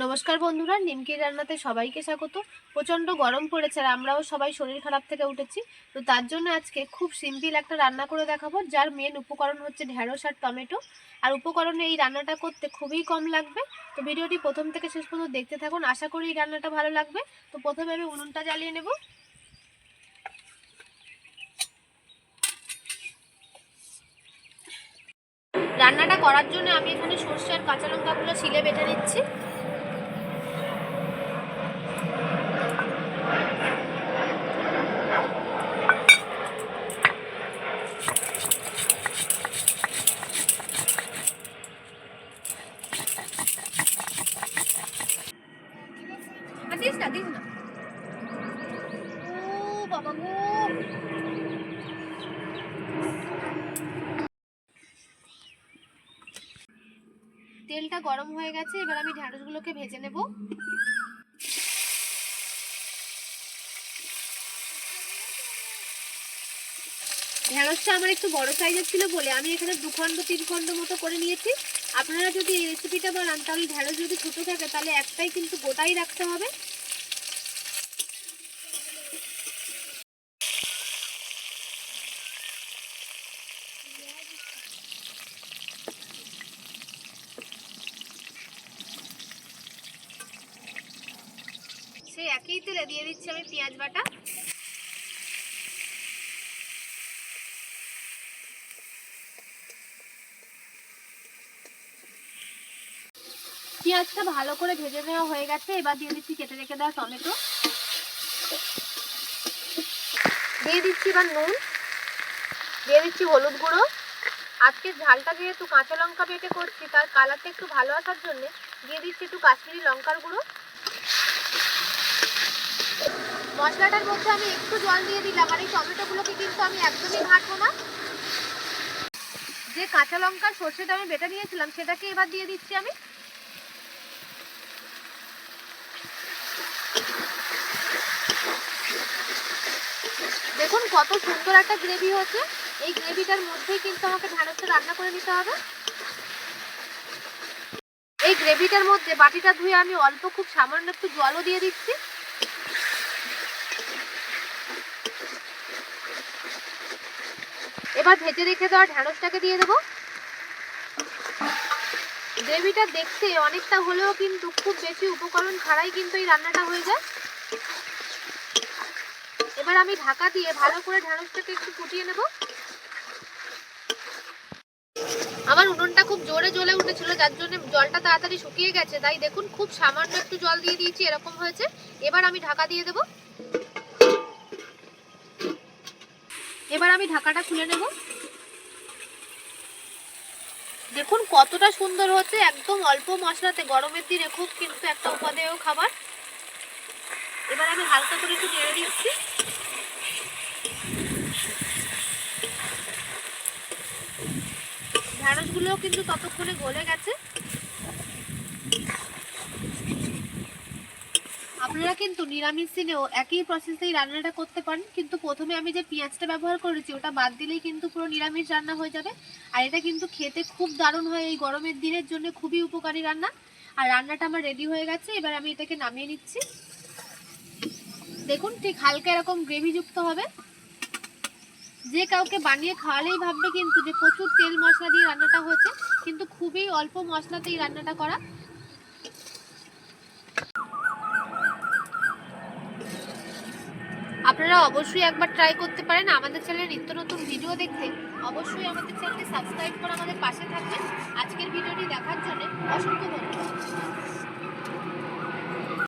নমস্কার বন্ধুরা, নিমকি রান্নাতে সবাইকে স্বাগত। প্রচণ্ড গরম পড়েছে আর আমরাও সবাই শরীর খারাপ থেকে উঠেছি। তো তার জন্য আজকে খুব সিম্পল একটা রান্না করে দেখাবো, যার মেন উপকরণ হচ্ছে ঢ্যাঁড়স আর টমেটো। আর উপকরণে এই রান্নাটা করতে খুবই কম লাগবে। তো ভিডিওটি প্রথম থেকে শেষ পর্যন্ত দেখতে থাকুন। আশা করি এই রান্নাটা ভালো লাগবে। তো প্রথমে আমি উনুনটা জ্বালিয়ে নেব। রান্নাটা করার জন্য আমি এখানে সর্ষে আর কাঁচা লঙ্কাগুলো শিলে বেটে নিচ্ছি আর দিস না দিস না ও তেলটা গরম হয়ে গেছে, এবার আমি ঢ্যাঁড়সগুলোকে ভেজে নেব। ঢ্যাঁড়সটা আমার একটু বড় সাইজের ছিল বলে আমি এখানে দু খণ্ড, তিন খণ্ড মতো করে নিয়েছি। আপনারা যদি এই রেসিপিটা বানান, তাহলে ঢ্যাঁড়স যদি ছোটো থাকে, তাহলে একটাই কিন্তু গোটাই রাখতে হবে। সেই একই তেলে দিয়ে দিচ্ছি আমি পেঁয়াজ বাটা। পেঁয়াজটা ভালো করে ভেজে নেওয়া হয়ে গেছে, এবার দিয়ে দিচ্ছি কেটে রেখে দেওয়া টমেটো। দিয়ে দিচ্ছি এবার নুন, দিয়ে দিচ্ছি হলুদ গুঁড়ো। আজকে ঝালটা যেহেতু কাঁচা লঙ্কা বেটে করছি, তার কালারটা একটু ভালো আসার জন্য দিয়ে দিচ্ছি একটু কাশ্মীরি লঙ্কার গুঁড়ো। মশলাটার মধ্যে আমি একটু জল দিয়ে দিলাম আর এই টমেটোগুলোকে কিন্তু আমি একদমই ঘাটবো না। যে কাঁচা লঙ্কার সর্ষেটা আমি বেটা নিয়েছিলাম, সেটাকে এবার দিয়ে দিচ্ছি আমি। দেখুন কত সুন্দর একটা গ্রেভি হচ্ছে এই গ্রেভিটার মধ্যেই কিন্তু আমাকে ঢ্যাঁড়সটা রান্না করে নিতে হবে। এই গ্রেভিটার মধ্যে বাটিটা ধুয়ে আমি অল্প খুব সামান্য একটু জলও দিয়ে দিচ্ছি। এবার ভেজে রেখে দেওয়া ঢ্যাঁড়সটাকে দিয়ে দেবো। গ্রেভিটা দেখতে অনেকটা হলেও কিন্তু খুব বেশি উপকরণ ছাড়াই কিন্তু এই রান্নাটা হয়ে যায়। এবার আমি ঢাকা দিয়ে ভালো করে ঢ্যাঁড়সটাকে একটু ফুটিয়ে নেব। আমার উনুনটা খুব জোরে জ্বলে উঠেছিল, যার জন্য জলটা তাড়াতাড়ি শুকিয়ে গেছে, তাই দেখুন খুব সামান্য একটু জল দিয়ে দিয়েছি, এরকম হয়েছে। এবার আমি ঢাকা দিয়ে দেব। এবার আমি ঢাকাটা খুলে নেব। দেখুন কতটা সুন্দর হচ্ছে, একদম অল্প মশলাতে, গরমের দিনে খুব কিন্তু একটা উপাদেয় খাবার। এবার আমি হালকা করে একটু নেড়ে দিচ্ছি। ঢ্যাঁড়সগুলোও কিন্তু ততক্ষণে গলে গেছে। আপনারা কিন্তু নিরামিষ দিনেও একই প্রসেসেই রান্নাটা করতে পারেন, কিন্তু প্রথমে আমি যে পেঁয়াজটা ব্যবহার করেছি, ওটা বাদ দিলেই কিন্তু পুরো নিরামিষ রান্না হয়ে যাবে। আর এটা কিন্তু খেতে খুব দারুণ হয় এই গরমের দিনের জন্য, খুবই উপকারী রান্না। আর রান্নাটা আমার রেডি হয়ে গেছে, এবার আমি এটাকে নামিয়ে নিচ্ছি। দেখুন ঠিক হালকা এরকম গ্রেভিযুক্ত হবে। যে কাউকে বানিয়ে খাওয়ালেই ভাববে কিন্তু যে প্রচুর তেল মশলা দিয়ে রান্নাটা হচ্ছে কিন্তু খুবই অল্প মশলাতেই রান্নাটা করা। আপনারা অবশ্যই একবার ট্রাই করতে পারেন। আমাদের চ্যানেলে নিত্য নতুন ভিডিও দেখতে। অবশ্যই আমাদের চ্যানেলটি সাবস্ক্রাইব করে আমাদের পাশে থাকবেন। আজকের ভিডিওটি দেখার জন্য অসংখ্য ধন্যবাদ।